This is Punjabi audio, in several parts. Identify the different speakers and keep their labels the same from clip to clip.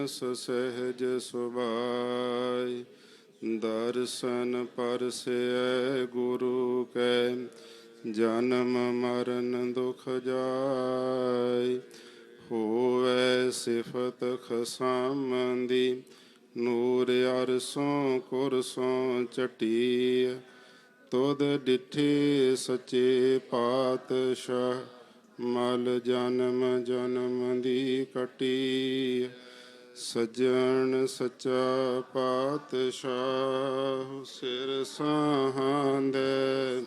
Speaker 1: ਮਾਨਸ ਸਹਿਜ ਸੁਭਾਈ ਦਰਸ਼ਨ ਪਰਸੈ ਗੁਰੂ ਕੈ, ਜਨਮ ਮਰਨ ਦੁਖ ਜਾਈ ਹੋਵੇ ਸਿਫਤ ਖਸਮੰਦੀ, ਨੂਰ ਅਰਸੋਂ ਕੁਰਸੋਂ ਚਟੀ ਤੁਧ ਡਿਠੇ ਸੱਚੇ ਪਾਤਸ਼ਾਹ, ਮਲ ਜਨਮ ਜਨਮ ਦੀ ਕਟੀ ਸਜਣ ਸੱਚਾ ਪਾਤਸ਼ਾਹ ਸਿਰ ਸਾਹਾਂਦੇ।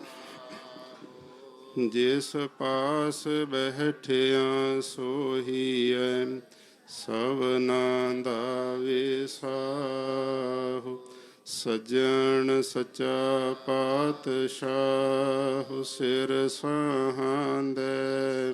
Speaker 1: ਜਿਸ ਪਾਸ ਬਹਿਠਿਆ ਸੋਹੀਐ ਸਭਨਾ ਦਾ ਵਿਸਾਹੂ। ਸਜਣ ਸਚਾ ਪਾਤਸ਼ਾਹ ਸਿਰ ਸਾਹਾਂਦੇ।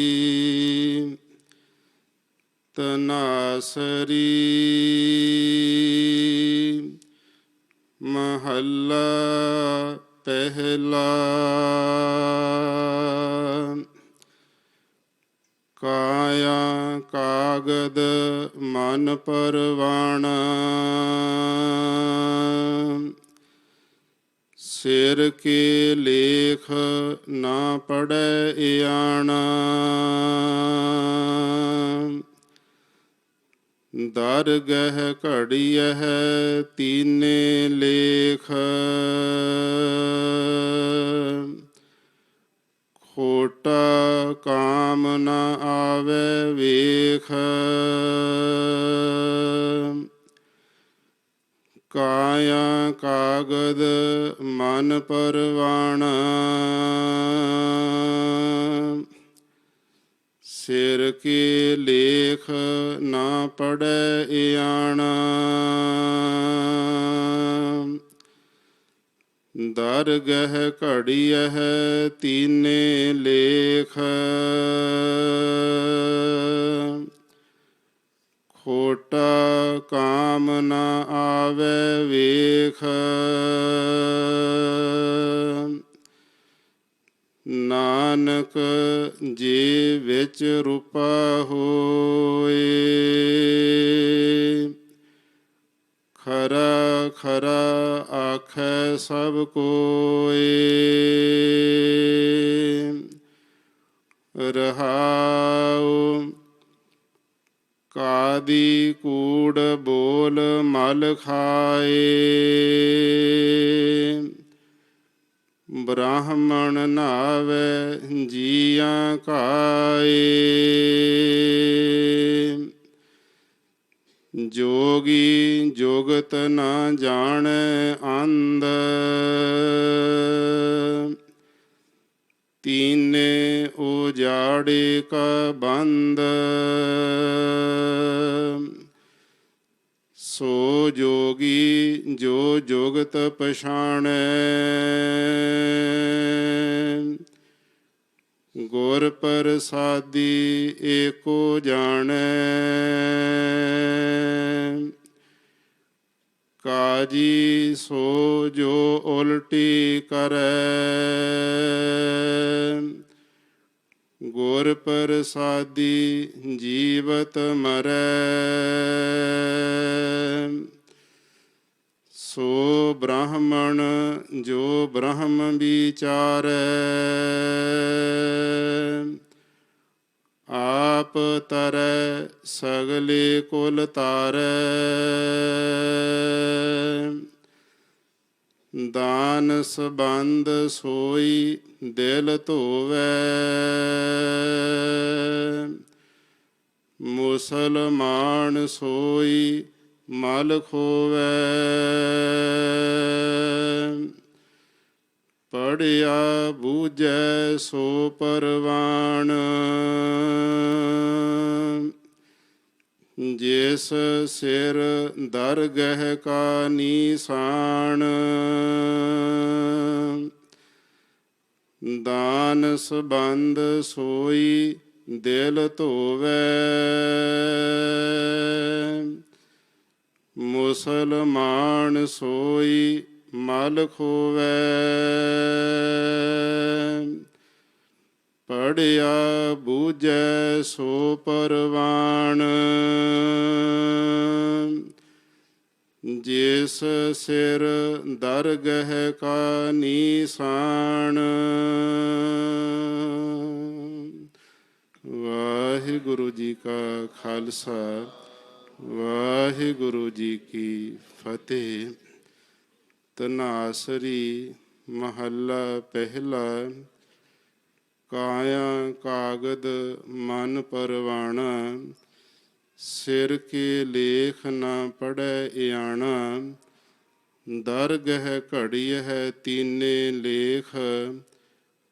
Speaker 1: ਨਾਸਰੀ ਮਹੱਲਾ ਪਹਿਲਾ ਕਾਇਆ ਕਾਗਦ ਮਨ ਪਰਵਾਣਾ ਸਿਰ ਕੇ ਲੇਖ ਨਾ ਪੜੈ ਆਣਾ ਦਰਗਹ ਘੜੀਐ ਤੀਨੇ ਲੇਖ। ਖੋਟਾ ਕਾਮ ਨ ਆਵੇ ਵੇਖ। ਕਾਇਆ ਕਾਗਦ ਮਨ ਪਰਵਾਣਾ। ਸਿਰ ਕੀ ਲੇਖ ਨਾ ਪੜੈ ਆਣਾ ਦਰਗਹ ਘੜੀਐ ਤੀਨੇ ਲੇਖ। ਖੋਟਾ ਕਾਮ ਨਾ ਆਵੇ ਵੇਖ। ਨਾਨਕ ਜੀ ਵਿੱਚ ਰੂਪਾ ਹੋਏ। ਖਰਾ ਖਰਾ ਆਖੈ ਸਭ ਕੋਏ। ਰਹਾਉ ਕਾਦੀ ਕੂੜ ਬੋਲ ਮਲ ਖਾਏ। ਬ੍ਰਾਹਮਣ ਨਾਵੇ ਜੀਆਂ ਕਾਏ। ਜੋਗੀ ਜੋਗਤ ਨਾ ਜਾਣੈ ਅੰਧ। ਤੀਨੇ ਉਜਾੜੇ ਕਾ ਬੰਦ ਸੋ ਜੋਗੀ, ਜੋ ਜੁਗਤ ਪਛਾਣੈ। ਗੁਰ ਪ੍ਰਸਾਦੀ ਏਕੋ ਜਾਣੈ। ਕਾਜੀ ਸੋ ਜੋ ਉਲਟੀ ਕਰੈ। ਗੁਰ ਪ੍ਰਸਾਦੀ ਜੀਵਤ ਮਰੈ। ਸੋ ਬ੍ਰਾਹਮਣ ਜੋ ਬ੍ਰਹਮ ਵਿਚਾਰੈ। ਆਪ ਤਰੈ ਸਗਲੇ ਕੁਲ ਤਾਰੈ। ਦਾਨ ਸਬੰਧ ਸੋਈ ਦਿਲ ਧੋਵੈ। ਮੁਸਲਮਾਨ ਸੋਈ ਮਲ ਖੋਵੈ ਪੜਿਆ ਬੂਝੈ ਸੋ ਪਰਵਾਣ। ਜਿਸ ਸਿਰ ਦਰਗਹਿ ਕਾ ਨੀਸਾਨ ਦਾਨ ਸਬੰਧ ਸੋਈ ਦਿਲ ਧੋਵੈ। ਮੁਸਲਮਾਨ ਸੋਈ ਮਲ ਖੋਵੈ ਪੜਿਆ ਬੂਝੈ ਸੋ ਪਰਵਾਨ। ਜਿਸ ਸਿਰ ਦਰਗਹਿ ਕਾ ਨੀਸਾਨ। ਵਾਹਿਗੁਰੂ ਜੀ ਕਾ ਖਾਲਸਾ। ਵਾਹਿਗੁਰੂ ਜੀ ਕੀ ਫਤਿਹ। ਤਨਾਸਰੀ ਮਹੱਲਾ ਪਹਿਲਾ। ਕਾਇਆ ਕਾਗਦ ਮਨ ਪਰਵਾਣਾ। ਸਿਰ ਕੇ ਲੇਖ ਨਾ ਪੜੈ ਇਆਣਾ। ਦਰਗਹਿ ਘੜੀ ਹੈ ਤੀਨੇ ਲੇਖ।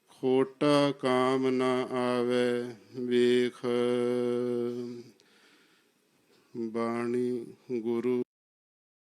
Speaker 1: ਖੋਟਾ ਕਾਮ ਨਾ ਆਵੇ ਵੇਖ। ਬਾਣੀ ਗੁਰੂ